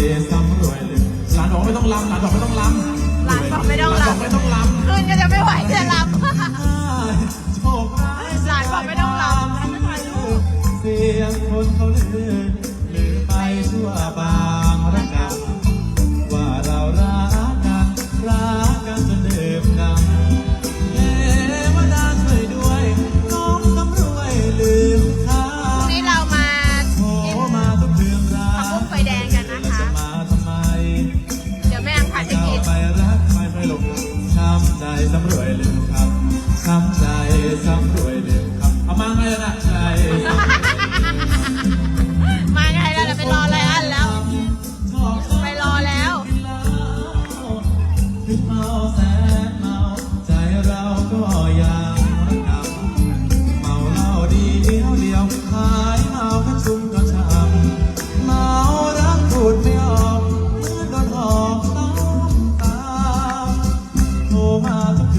ำใจสำรวยลืมหลานบอกไม่ต้องลำหลานบอกไม่ต้องลำหลานบอกไม่ต้องหลานบอกลำไม่ต้องลำคืนก็จะไม่ไหวจะลโชคร้ายหลานบอกไม่ต้องลำ เสียงคนเขาลือ สำรวยลืมคำคำใจสำรวยลืม